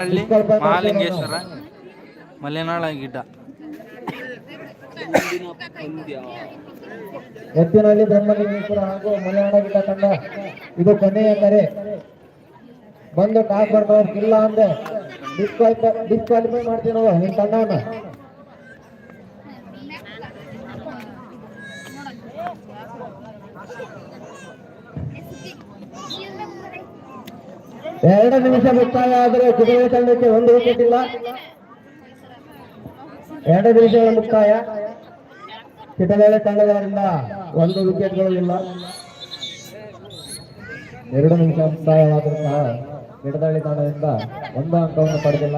ಹಳ್ಳಿ ಮಹಾಲಿಂಗೇಶ್ವರ ಮಲೆನಾಳ ಗಿಡ್ಡ ಎತ್ತಿನಹಳ್ಳಿ ಬ್ರಹ್ಮಲಿಂಗೇಶ್ವರ ಹಾಗೂ ಮಲೆನಾಡ ಗಿಡ್ಡ ತಂಡ ಇದು ಕೊನೆಯ ಕರೆ. ಬಂದು ಟಾಸ್ ಬರ್ತಾರೆ ಇಲ್ಲ ಅಂದ್ರೆ ಡಿಸ್ಕ್ವಾಲಿಫೈ ಡಿಸ್ಕ್ವಾಲಿಫೈ ಮಾಡ್ತೀವಿ ನಾವು ನಿಮ್ ತಂಡವನ್ನ ಎರಡು ನಿಮಿಷ ಮುಕ್ತಾಯ ಆದರೆ ಕುದುರೆ ತಂಡಕ್ಕೆ ಒಂದು ವಿಕೆಟ್ ಇಲ್ಲ. ಎರಡು ನಿಮಿಷಗಳ ಮುಕ್ತಾಯ. ಚಿಟಬೇಳೆ ತಂಡದವರಿಂದ ಒಂದು ವಿಕೆಟ್ಗಳು ಇಲ್ಲ. ಎರಡು ನಿಮಿಷ ಮುಕ್ತಾಯವಾದರೂ ಸಹ ಗಿಡದಳ್ಳಿ ತಂಡದಿಂದ ಒಂದು ಅಂಕವನ್ನು ಪಡೆದಿಲ್ಲ.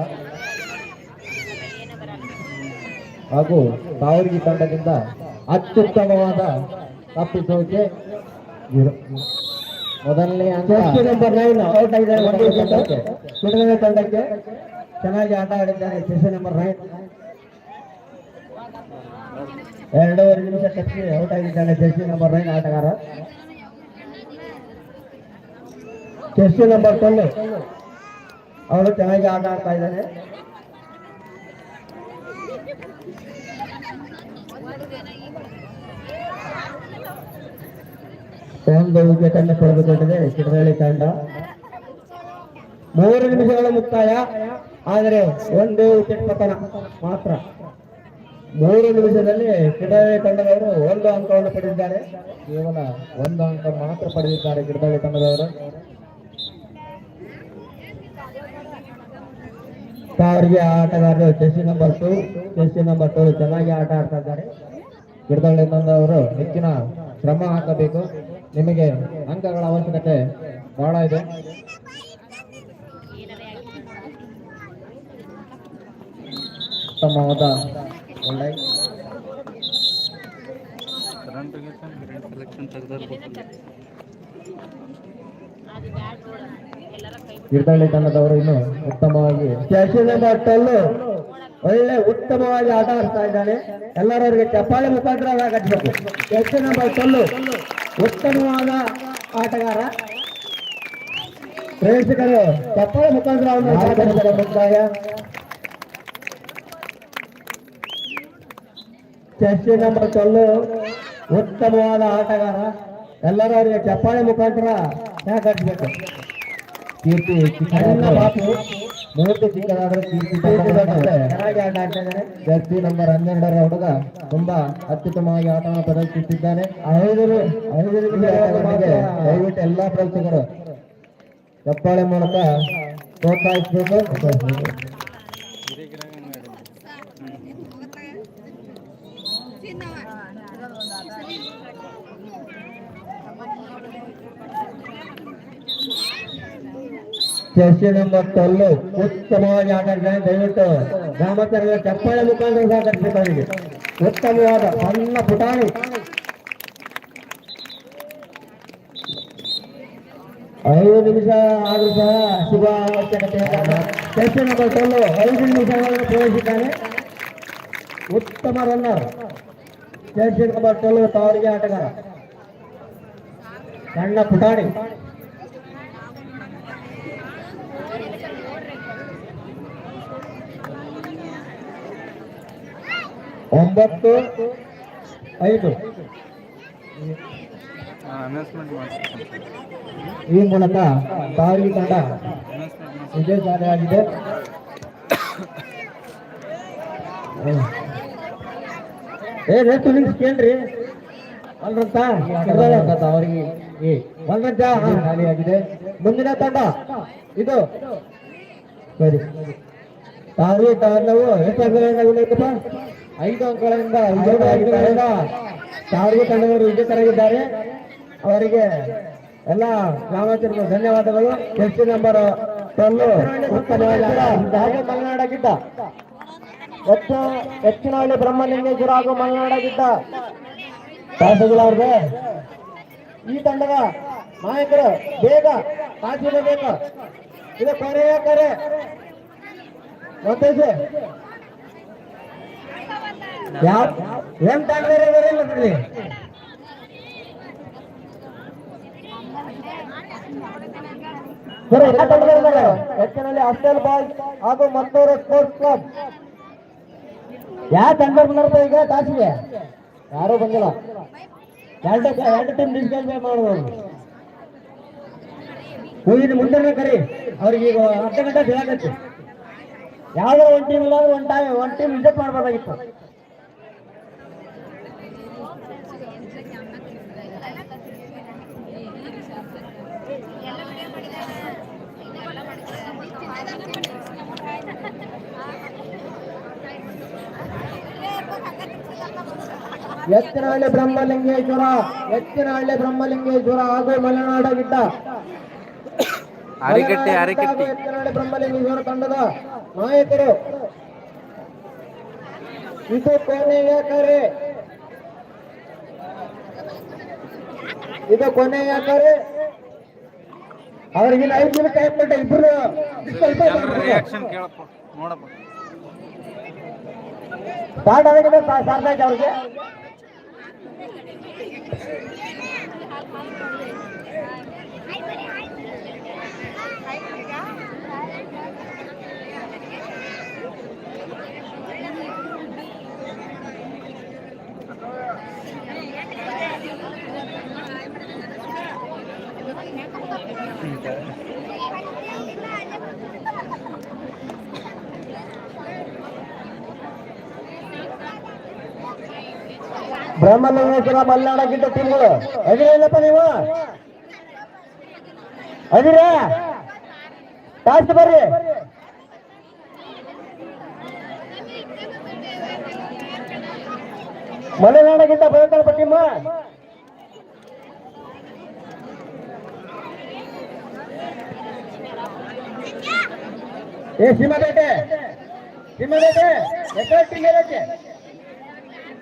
ಹಾಗೂ ತಾವರ್ಗಿ ತಂಡದಿಂದ ಅತ್ಯುತ್ತಮವಾದ ತಪ್ಪಿಸೋಕೆ ಮೊದಲನೇ ನಂಬರ್ ನೈನ್ ಔಟ್ ಆಗಿದ್ದಾರೆ ತಂಡಕ್ಕೆ ಚೆನ್ನಾಗಿ ಆಟ ಆಡಿದ್ದಾರೆ ಚೆಸ್ ನಂಬರ್ ನೈನ್ ಎರಡೂವರೆ ನಿಮಿಷ ಟಚ್ ಔಟ್ ಆಗಿದ್ದಾನೆ ಜೆರ್ಸಿ ನಂಬರ್ ನೈನ್ ಆಟಗಾರ. ಜೆರ್ಸಿ ನಂಬರ್ ಟ್ವೆಲ್ ಅವರು ಚೆನ್ನಾಗಿ ಆಟ ಆಡ್ತಾ ಇದ್ದಾರೆ ಒಂದು ವಿಕೆಟ್ ಅನ್ನು ಪಡೆದುಕೊಂಡಿದೆ ಚಿತ್ರಹಳ್ಳಿ ತಂಡ ಮೂರು ನಿಮಿಷಗಳ ಮುಕ್ತಾಯ. ಆದರೆ ಒಂದು ವಿಕೆಟ್ ಪತನ ಮಾತ್ರ. ಮೂರು ನಿಮಿಷದಲ್ಲಿ ಗಿಡದಳ್ಳಿ ತಂಡದವರು ಒಂದು ಅಂಕವನ್ನು ಪಡೆದಿದ್ದಾರೆ. ಕೇವಲ ಒಂದು ಅಂಕ ಮಾತ್ರ ಪಡೆದಿದ್ದಾರೆ ಕಿಡದಳ್ಳಿ ತಂಡದವರು. ಅವರಿಗೆ ಆಟಗಾರರು ಚೆಸ್ಸಿ ನಂಬರ್ ಟು ಚೆಸ್ಸಿ ನಂಬರ್ ಟು ಚೆನ್ನಾಗಿ ಆಟ ಆಡ್ತಾ ಇದ್ದಾರೆ. ಗಿಡದಳ್ಳಿ ತಂಡದವರು ಹೆಚ್ಚಿನ ಶ್ರಮ ಹಾಕಬೇಕು. ನಿಮಗೆ ಅಂಕಗಳ ಅವಶ್ಯಕತೆ ಬಹಳ ಇದೆ. ಉತ್ತಮವಾದ ಒಳ್ಳೆ ಗಿರ್ದಳ್ಳಿ ತಂಡದವರು ಇನ್ನು ಉತ್ತಮವಾಗಿ ಮಟ್ಟಲ್ಲೂ ಒಳ್ಳೆ ಉತ್ತಮವಾಗಿ ಆಟ ಆಡ್ತಾ ಇದ್ದಾನೆ. ಎಲ್ಲರೂ ಅವರಿಗೆ ಚಪ್ಪಾಳೆ ಮುಖಾಂತರ ಕಟ್ಟಬೇಕು ಎಷ್ಟು ನಂಬರ್ ಟಲ್ಲು. ಉತ್ತಮವಾದ ಆಟಗಾರ ಪ್ರೇಕ್ಷಕರು ಚಪ್ಪಾಳೆ ಮುಖಾಂತರ ಅವನು ಸ್ವಾಗತಿಸಿದ ಮುಕ್ತಾಯ ಚೆಸ್ ನಂಬರ್ ಟಲ್ಲು ಉತ್ತಮವಾದ ಆಟಗಾರ ಎಲ್ಲರೂ ಅವರಿಗೆ ಚಪ್ಪಾಳೆ ಮುಖಾಂತರ ಕಟ್ಟಬೇಕು ಕೀರ್ತಿ ಚಿಕ್ಕದಾದ ಬಾಪು ಮೂರ್ತಿ ಚಿಕ್ಕದಾದ್ರೆ ನಂಬರ್ ಹನ್ನೆರಡರ ಹುಡುಗ ತುಂಬಾ ಅತ್ಯುತ್ತಮವಾಗಿ ಆಟವನ್ನು ಐದು ನಿಮಿಷ ದಯವಿಟ್ಟು ಎಲ್ಲಾ ಪ್ರೇಕ್ಷಕರು ಚಪ್ಪಾಳೆ ಮೂಲಕ ಪ್ರೋತ್ಸಾಹಿಸಬೇಕು. ಚೆಸ್ ನಂಬರ್ ಟ್ವೆಲ್ಲು ಉತ್ತಮವಾಗಿ ಆಟ ಆಡಿದ್ದಾನೆ ದಯವಿಟ್ಟು ಗ್ರಾಮಸ್ಥರ ಚಪ್ಪಾಳೆ ಮುಖಾಂತರ ಸಹಕರಿಸಬೇಕು ಅವರಿಗೆ ಉತ್ತಮವಾದ ಸಣ್ಣ ಪುಟಾಣಿ ಐದು ನಿಮಿಷ ಆದ್ರೂ ಸಹ ಶುಭ ಅವಶ್ಯಕತೆ ಚೆಸ್ ನಂಬರ್ ಟ್ವೆಲ್ಲು ಐದು ನಿಮಿಷಗಳನ್ನು ಪ್ರವೇಶಿದ್ದಾನೆ ಉತ್ತಮ ರನ್ನರ್ ಚೆಸ್ ನಂಬರ್ ಟ್ವೆಲ್ಲು ತಾವರಿಗೆ ಆಟಗಾರ ಸಣ್ಣ ಪುಟಾಣಿ ಒಂಬತ್ತು ಐದು. ಈ ಮೂಲಕ ತಾವರಿ ತಂಡ ಆಗಿದೆ. ಏ ರೇಟ್ ನಿಮ್ಸ್ ಕೇಳ್ರಿ. ಅಲ್ರಂತ ಅವರಿಗೆ ಒಂದಂತ ಖಾಲಿಯಾಗಿದೆ ಮುಂದಿನ ತಂಡ ಇದು. ಸರಿ. ತಾವು ತಾವು ಎಷ್ಟು ಐದು ಅಂಕಗಳಿಂದ ವಿಜಯವಾಗಿದ್ದಾರೆ ಸಾರಿಗೆ ತಂಡದವರು ವಿಜೇತರಾಗಿದ್ದಾರೆ ಅವರಿಗೆ ಎಲ್ಲ ಗ್ರಾಮಸ್ಥರಿಗೂ ಧನ್ಯವಾದಗಳು. ಎಸ್ಟಿ ನಂಬರ್ ಆಡಿದ್ದಾರೆ. ಹಾಗೆ ಮಲೆನಾಡಾಗಿದ್ದ. ಹೆಚ್ಚಿನ ಹೆಚ್ಚಿನಹಳ್ಳಿ ಬ್ರಹ್ಮಲಿಂಗೇಶ್ವರ ಹಾಗೂ ಮಲೆನಾಡಾಗಿದ್ದ ತಾಸಗಳವ್ರಿಗೆ ಈ ತಂಡದ ನಾಯಕರು ಬೇಗ ಕಾಸಿರಬೇಕು ಇದು ಕೊನೆಯ ಕರೆ. ಗೊತ್ತೈತೆ ಯಾವ ಏನ್ ತಂಡ ಬೇರೆ ಸರಿ ಯಾವ ತಂಡದಲ್ಲಿದ್ದಾರೆ ಹೆಚ್ಚಿನಲ್ಲಿ ಹಾಸ್ಟೆಲ್ ಬಾಯ್ಸ್ ಹಾಗೂ ಮತ್ತೂರು ಸ್ಪೋರ್ಟ್ಸ್ ಕ್ಲಬ್ ಯಾವ ತಂಡ ಬಂದಿರ್ತ ಈಗ ಟಾಸಿಗೆ ಯಾರೂ ಬಂದಿಲ್ಲ. ಎರಡು ಎರಡು ಟೀಮ್ ಡಿಸ್ಕಸ್ ಮಾಡ್ಬೋದು. ಹೂವಿನ ಮುಂದೆ ಕರಿ. ಅವ್ರಿಗೆ ಈಗ ಅರ್ಧ ಗಂಟೆ ಹೇಳಕತ್ತಿ ಯಾವ್ದಾರ ಒಂದು ಟೀಮ್ ಇಲ್ಲ ಒಂದು ಟೈಮ್ ಒಂದು ಟೀಮ್ ವಿಸಿಟ್ ಮಾಡ್ಬೋದಾಗಿತ್ತು. ಎತ್ತಿನಹಳ್ಳಿ ಬ್ರಹ್ಮಲಿಂಗೇಶ್ವರ ಎತ್ತಿನಹಳ್ಳಿ ಬ್ರಹ್ಮಲಿಂಗೇಶ್ವರ ಹಾಗೂ ಮಲೆನಾಡ ಗಿಡ್ಡ. ಅರಿಕಟ್ಟಿ ಅರಿಕಟ್ಟಿ. ಬ್ರಹ್ಮಲಿಂಗೇಶ್ವರ ತಂಡದ ನಾಯಕರು ಇದು ಕೊನೆಯ ಕರೆ ಇದು ಕೊನೆಯ ಕರೆ ಅವ್ರಿಗೆ ಐದು ನಿಮಿಷ ಟೈಮ್ ಕೊಟ್ಟೆ ಇಬ್ರು ರಿಯಾಕ್ಷನ್ ಕೇಳಪ್ಪ ನೋಡಪ್ಪ. ಸ್ಟಾರ್ಟ್ ಆಗಿದೆ ಸಾರ್ಥಾಯ್ತು ಅವ್ರಿಗೆ. ಬ್ರಹ್ಮಲಿಂಗೇಶ್ವರ ಮಲ್ನಾಡಕ್ಕಿಂತ ತಿಂಗಳು. ಅದಿರೇನಪ್ಪ ನೀವು? ಅದಿರೇ? ಜಾಸ್ತಿ ಬರ್ರಿ ಮಲೆನಾಡಕ್ಕಿಂತ ಬರುತ್ತಲ್ಲ ಟೀಮ್ ಏ ಸಿಂಹ ಬೇಟೆ ಸಿಂಹ ಬೇಟೆ ಎಕರೆ ಟೀಮ್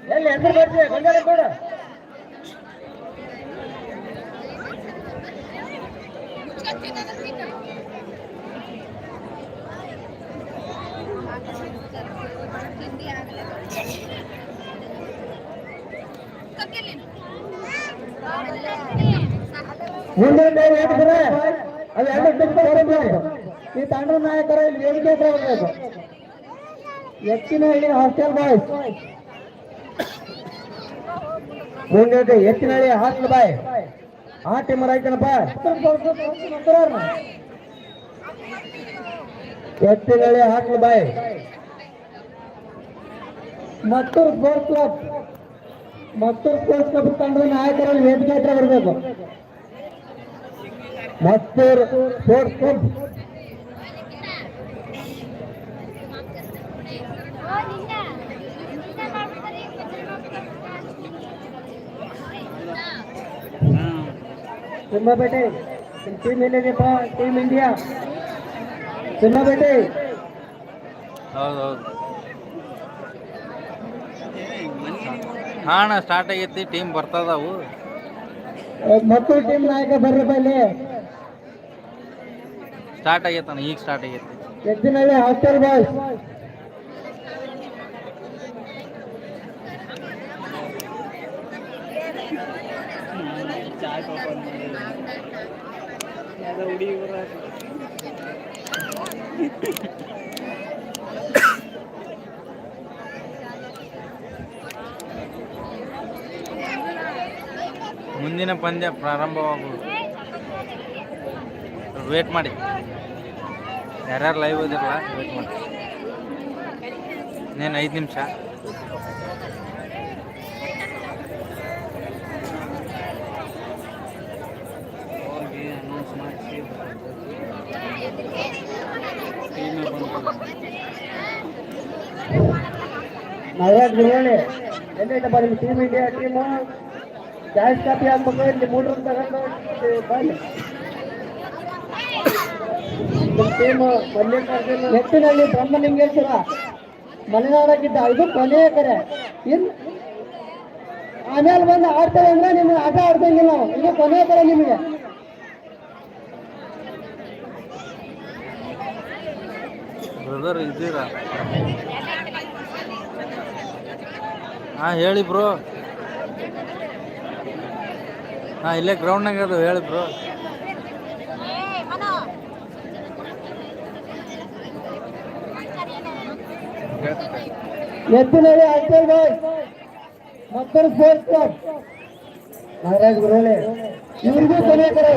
ಎಲ್ಲಿ ಹೆಸರು ಬರ್ತೀವಿ ಗೊಂಜಾಲ ಕೊಡು ಮುಂದೆ ಬೇರೆ ಹೇಳ್ತಾರೆ ಅದು ಎರಡು ಡಿಸ್ಕಸ್ ಈ ತಂಡದ ನಾಯಕರ ಇಲ್ಲಿ ವೇದಿಕೆ ಹತ್ರ ಬರಬೇಕು ಎತ್ತಿನಹಳ್ಳಿ ಹಾಸ್ಟೆಲ್ ಬಾಯ್ಸ್ ಮುಂದೆ ಎತ್ತಿನಹಳ್ಳಿ ಹಾಸ್ಟೆಲ್ ಬಾಯ್. ಆ team ಆಯ್ತನಪ್ಪ? Ettinahalli hostel boy. Mattur sports club Mattur sports club ತಂಡದ ನಾಯಕರಲ್ಲಿ ವೇದಿಕೆ ಬರಬೇಕು. Mattur sports club Simhabete team ಎಲ್ಲಿದೆಪ್ಪ team India Simhabete ಹೌದೌದು. ಹಾಂ ಸ್ಟಾರ್ಟ್ ಆಗೈತಿ ಟೀಮ್ ಬರ್ತದವು. ಮತ್ತು ಟೀಮ್ ನಾಯಕ ಬರ್ರಪ್ಪ ಇಲ್ಲಿ. ಸ್ಟಾರ್ಟ್ ಆಗೈತಣ್ಣ ಈಗ ಸ್ಟಾರ್ಟ್ ಆಗೈತಿ. ಎತ್ತಿನಲ್ಲಿ ಹಾಸ್ಟೆಲ್ ಬಾಯ್ಸ್ ಮುಂದಿನ ಪಂದ್ಯ ಪ್ರಾರಂಭವಾಗುವುದು. ವೇಟ್ ಮಾಡಿ. ಯಾರ್ಯಾರು ಲೈವ್ ಓದಿರಲ್ಲ ವೇಟ್ ಮಾಡಿ. ಇನ್ನೇನು ಐದು ನಿಮಿಷ ಹೋಗಿ ಅನೌನ್ಸ್ ಮಾಡಿಸಿ ಟೀಮೇ ಬಂದಿಲ್ಲ ನಿಮ್ಮ ಟೀಮ್ ಇಂಡಿಯಾ ಟೀಮು ತಗೊಂಡು ಬನ್ನಿ. ಬ್ರಹ್ಮಲಿಂಗೇಶ್ವರ, ಮಲೆನಾಡಕ್ಕಿದ್ದ ಇದು ಕೊನೆಯ ಕರೆ ಇನ್ ಆಮೇಲೆ ಬಂದು ಆಡ್ತಾರೆ ಅಂದ್ರೆ ನಿಮ್ಗೆ ಆಟ ಆಡ್ತಂಗಿಲ್ಲ ನಾವು. ಇದು ಕೊನೆಯ ಕರೆ ನಿಮಗೆ. ಇದ್ದೀರಾ? ಹಾಂ ಹೇಳಿ ಬ್ರೋ ಹಾಂ ಇಲ್ಲೇ ಗ್ರೌಂಡ್ನಾಗ ಅದು ಹೇಳಿ ಬ್ರೋ ಎತ್ತಿನಲ್ಲಿ ಅಂಕಲ್ ಬಾಯ್ ಮತ್ತೊಂದು ಸ್ಪೋರ್ಟ್ಸ್ ಕ್ಲಬ್ ನಾರಾಯಣ ಗುರುಳೆ ಇವ್ರಿಗೂ ಕೊನೆಯಕರ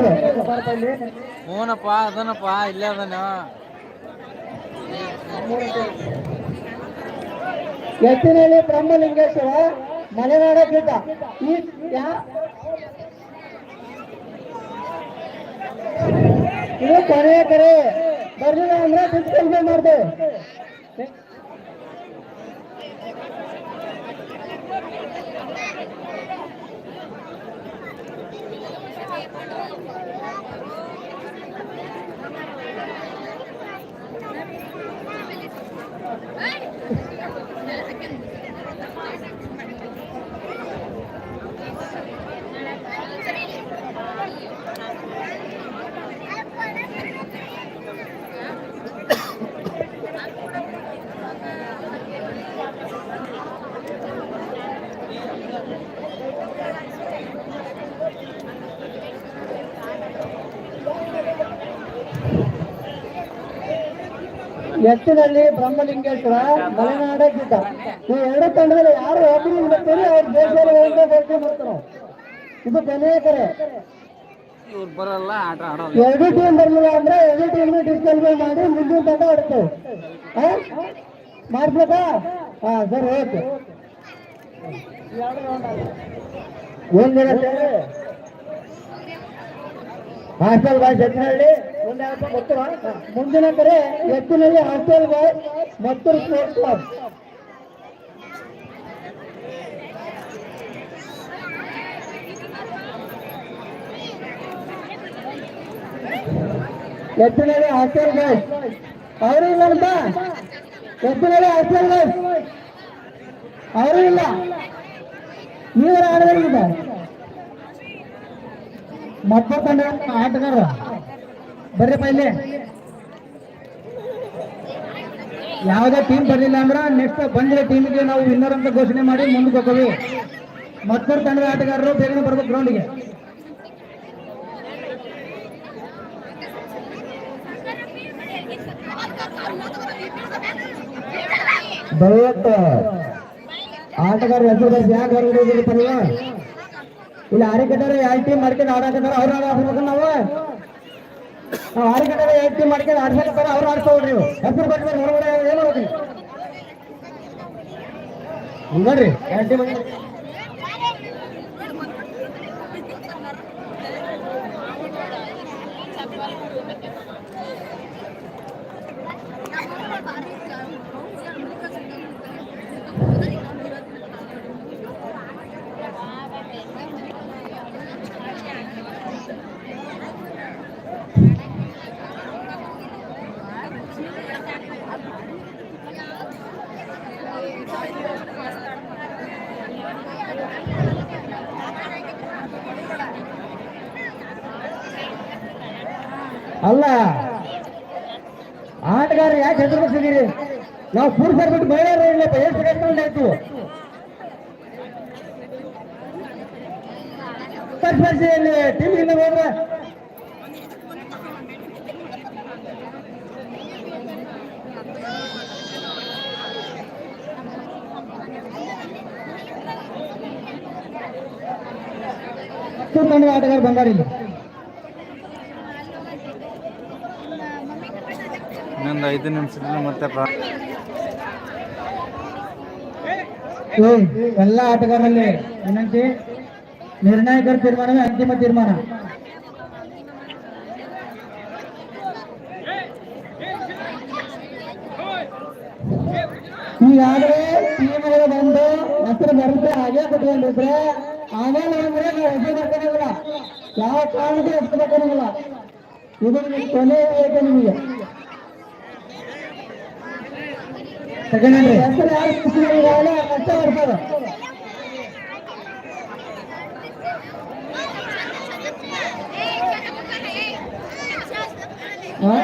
ಹ್ಞೂನಪ್ಪ ಅದನಪ್ಪ ಇಲ್ಲೇ ಅದನ್ನ ಎತ್ತಿನಲ್ಲಿ ಬ್ರಹ್ಮಲಿಂಗೇಶ್ವರ ಮಲೆನಾಡ ಗೀತ ಈ ಇದು ಕೊನೆಯ ಕರೆ. ಬರ್ಲಿಲ್ಲ ಅಂದ್ರೆ ಡಿಸ್ಕಲ್ಫೈ ಮಾಡ್ತೇವೆ second ಎತ್ತಿನಲ್ಲಿ ಬ್ರಹ್ಮಲಿಂಗೇಶ್ವರ ಮಲೆನಾಡ ಗೀತ. ಈ ಎರಡು ತಂಡದಲ್ಲಿ ಯಾರು ಒಬ್ಬರು ಇರ್ತಾರೆ ಅವ್ರ ದೇಶದಲ್ಲಿ ಒಂದೇ ಘೋಷಣೆ ಮಾಡ್ತಾರೆ. ಇದು ಕೊನೆಯ ಕರೆ. ಎರಡು ಟೀಮ್ ಬರ್ಲಿಲ್ಲ ಅಂದ್ರೆ ಎರಡು ಟೀಮ್ ಡಿಸ್ಕಲ್ಫೈ ಮಾಡಿ ಮುಂದಿನ ತಂಡ ಆಡ್ತೇವೆ ಹಾ? ಮಾಡ್ಬೇಕಾ ಹಾ ಸರಿ ಓಕೆ. ಒಂದಿರುತ್ತೆ ಹಾಸ್ಟೆಲ್ ಬಾಯ್ ಯಾವತ್ತೋ ಮುಂದಿನ ಕರೆ ಎತ್ತಿನಲ್ಲಿ ಹಾಸ್ಟೆಲ್ ಬಾಯ್ ಮತ್ತು ಎತ್ತಿನಲ್ಲಿ ಹಾಸ್ಟೆಲ್ ಬಾಯ್ ಅವರು ಇಲ್ಲ ಅಂತ? ಎತ್ತಿನಲ್ಲಿ ಹಾಸ್ಟೆಲ್ ಬಾಯ್ ಅವರು ಇಲ್ಲ. ನೀವರ ಆಡಬೇಕಿದ್ದ ಮತ್ತೊಂದು ತಂಡ ಆಟಗಾರ. ಬರ್ರಿಪ್ಪ ಇಲ್ಲಿ. ಯಾವುದೇ ಟೀಮ್ ಬರಲಿಲ್ಲ ಅಂದ್ರೆ ನೆಕ್ಸ್ಟ್ ಬಂದಿರೋ ಟೀಮಿಗೆ ನಾವು ವಿನ್ನರ್ ಅಂತ ಘೋಷಣೆ ಮಾಡಿ ಮುಂದೆ ಹೋಗ್ತೀವಿ. ಮತ್ತೊಂದು ತಂಡದ ಆಟಗಾರರು ಬೇಗನೆ ಬರ್ಬೇಕು ಗ್ರೌಂಡಿಗೆ ದಯವಿಟ್ಟು ಆಟಗಾರ ಹೆಸರು ಯಾಕೆ ಹೊರಗಡೆ ಇಲ್ಲಿ ಆರಿಕಟ್ಟರೆ ಎರಡು ಟೀಮ್ ಮಾಡ್ಕೊಂಡು ಆಡಾಕತ್ತಾರ, ಅವ್ರು ಆಡ ಆಡ್ಬೇಕು ನಾವು. ನಾವು ಆರಿಕಟ್ಟರೆ ಎರಡು ಟೀಮ್ ಮಾಡ್ಕೊಂಡು ಆಡ್ಸಕತ್ತಾರ ಅವ್ರು ಆಡ್ಸೋಡ್ರಿ ನೀವು. ಹೆಸರು ಬರ್ತಾರೆ ಹೊರಗಡೆ ಏನು ನೋಡ್ರಿ ಎರಡು ಟೀಮ್ ಅಲ್ಲ. ಆಟಗಾರ ಯಾಕೆ ಹೆಸರು ಬರ್ಸಿದ್ದೀರಿ ನಾವು ಪುರುಷರು ಬಿಟ್ಟು ಮಹಿಳೆಯರು ಇಲ್ಲಪ್ಪ ಎಷ್ಟು ಗಂಟೆ ಆಯ್ತು ಬರ್ಸಿ ಇಲ್ಲಿ ಟೀಮ್ ಇಂದ ಹೋದ್ರೆ. ಆಟಗಾರ ಬಂದಾರ ಇಲ್ಲಿ ಇನ್ನೊಂದು ಐದು ನಿಮಿಷದಲ್ಲಿ ಮತ್ತೆ ಎಲ್ಲ ಆಟಗಾರರಲ್ಲಿ ವಿನಂತಿ. ನಿರ್ಣಾಯಕರ ತೀರ್ಮಾನವೇ ಅಂತಿಮ ತೀರ್ಮಾನ. ಈಗಾಗಲೇ ಟೀಮ್ಗಳು ಬಂದು ಹೆಸರು ಬರುತ್ತೆ, ಹಾಗೆ ಕೊಟ್ಕೊಂಡಿದ್ರೆ ಆಮೇಲೆ ಅಂದ್ರೆ ನಾವು ಹೆಸರು ಬರ್ಕೊಂಡಿಲ್ಲ ಯಾವ ಕಾರಣಕ್ಕೂ ಹೆಸರು ಬರ್ಕೊಂಡಿಲ್ಲ ಇದು ಕೊನೆ ನಿಮಗೆ. ಸೆಕೆಂಡ್ ಹೆಸರು ಯಾರು ಕುತ್ಕೊಂಡಿಲ್ಲ ಕಷ್ಟ ಬರ್ತಾರೆ ಹಾ?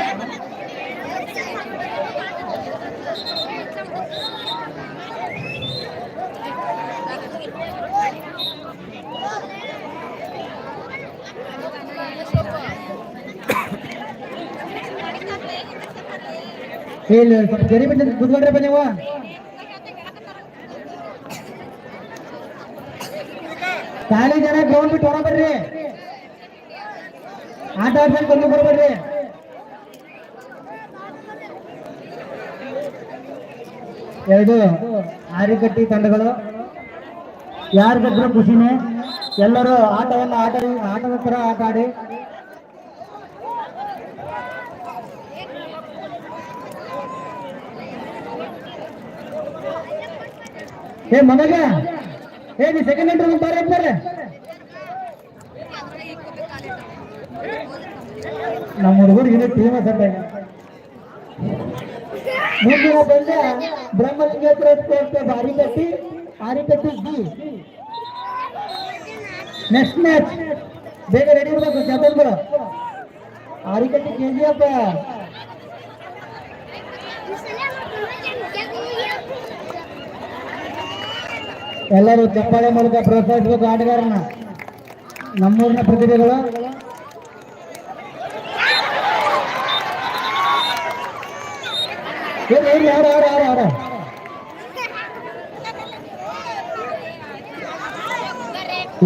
ಇಲ್ಲಿ ಸ್ವಲ್ಪ ಜರಿ ಬಿಟ್ಟು ಕುತ್ಕೊಂಡ್ರಪ್ಪ ನೀವು ಖಾಲಿ ಜನ ಗ್ರೌಂಡ್ ಬಿಟ್ಟು ಹೊರ ಆಟ ಆಡ್ಸಲ್ಲಿ ಬಂದು ಬರ್ಬೇಡ್ರಿ. ಎರಡು ಆರಿಕಟ್ಟಿ ತಂಡಗಳು. ಯಾರು ಗೆದ್ರು ಖುಷಿನೇ? ಎಲ್ಲರೂ ಆಟವನ್ನು ಆಟ ಆಟದ ತರ ಆಟ ಆಡಿ. ಏ ಮಗಗ ಏ ನೀ ಸೆಕೆಂಡ್ ಎಂಟ್ರಿ ಬಾರ ಬರ್ರೆ ನಮ್ಮ ಹುಡುಗರು ಇನ್ನೂ ಟೀಮ್ ಸೆಟ್ ಮುಂದಿನ ಪಂದ್ಯ ಬ್ರಹ್ಮಲಿಂಗೇಶ್ವರ ಸ್ಪೋರ್ಟ್ಸ್ ಬಾರಿ ಕಟ್ಟಿ ಆರಿ ಕಟ್ಟಿ ನೆಕ್ಸ್ಟ್ ಮ್ಯಾಚ್ ಬೇಗ ರೆಡಿ ಇರ್ಬೇಕು ಚೇತನ್ಗಳು ಆರಿ ಕಟ್ಟಿ ಕೆ ಎಫ್ ಎಲ್ಲರೂ ಚಪ್ಪಾಳೆ ಮೂಲಕ ಪ್ರೋತ್ಸಾಹಿಸಬೇಕು ಆಟಗಾರನ ನಮ್ಮೂರಿನ ಪ್ರತಿಭೆಗಳು. ಯಾರು ಯಾರು ಯಾರು ಯಾರು?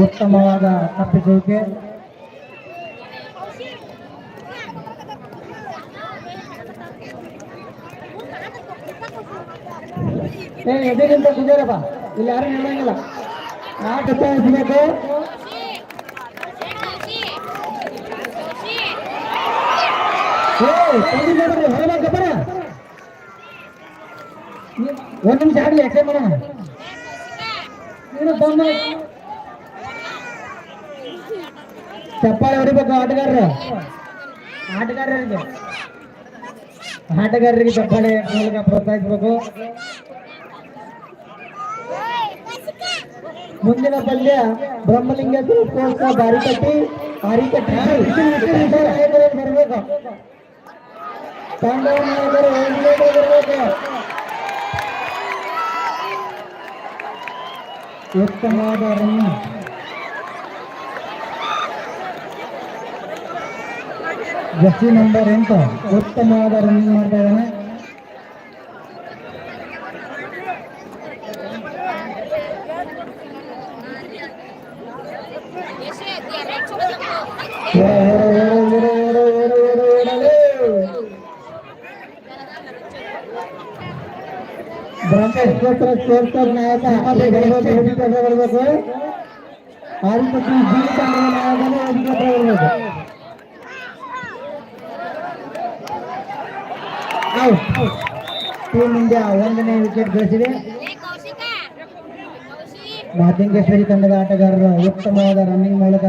ಉತ್ತಮವಾದ ತಪ್ಪಿಸುವಿಕೆ ಎದೆಗಿಂತ ಕುದಿಯರಪ್ಪ. ಇಲ್ಲಿ ಯಾರು ನಿಲ್ಲಂಗಿಲ್ಲ. ಆಟ ಗಬ್ಬರ ಒಂದ್ ನಿಮಿಷ ಆಗ್ಲಿ, ಯಾಕೆ ಮಾಡೋಣ ಚಪ್ಪಾಳೆ ಹೊಡಿಬೇಕು ಆಟಗಾರರು. ಆಟಗಾರರಿಗೆ ಆಟಗಾರರಿಗೆ ಚಪ್ಪಾಳೆ ಮೂಲಕ ಪ್ರೋತ್ಸಾಹಿಸಬೇಕು. ಮುಂದಿನ ಪಂದ್ಯ ಬ್ರಹ್ಮಲಿಂಗೇಶ್ವರ ಸ್ಪೋರ್ಟ್ಸ್ ಬಾರಿಕಟ್ಟಿ ಬಾರಿಕಟ್ಟಿ ಬರಬೇಕು ತಂಡದ ನಾಯಕರು ಬರಬೇಕು ಉತ್ತಮವಾದ ರನ್. ಜರ್ಸಿ ನಂಬರ್ ಎಂಟು. ಉತ್ತಮವಾದ ರನ್ನಿಂಗ್ ಮಾಡ್ತಾ ಇದ್ದಾನೆ. ಬ್ರಹ್ಮೇಶ್ವರ ಸ್ಪೋರ್ಟ್ಸ್ ನಾಯಕ ಅಹಮದ್ ಗಣಪತಿ ವೇದಿಕೆ ಬರಬೇಕು ಆದಿಪತಿ ಜೀವಿತ ನಾಯಕನು ವೇದಿಕೆ ಬರಬೇಕು ಔಟ್ ಟೀಮ್ ಇಂಡಿಯಾ ಒಂದನೇ ವಿಕೆಟ್ ಗಳಿಸಿದೆ ಮಾತಿಂಗೇಶ್ವರಿ ತಂಡದ ಆಟಗಾರರು ಉತ್ತಮವಾದ ರನ್ನಿಂಗ್ ಮೂಲಕ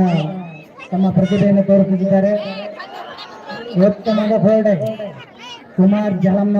ತಮ್ಮ ಪ್ರತಿಭೆಯನ್ನು ತೋರಿಸುತ್ತಿದ್ದಾರೆ ಉತ್ತಮವಾದ ಫೋರ್ಡೆ ಕುಮಾರ್ ಜಲಂ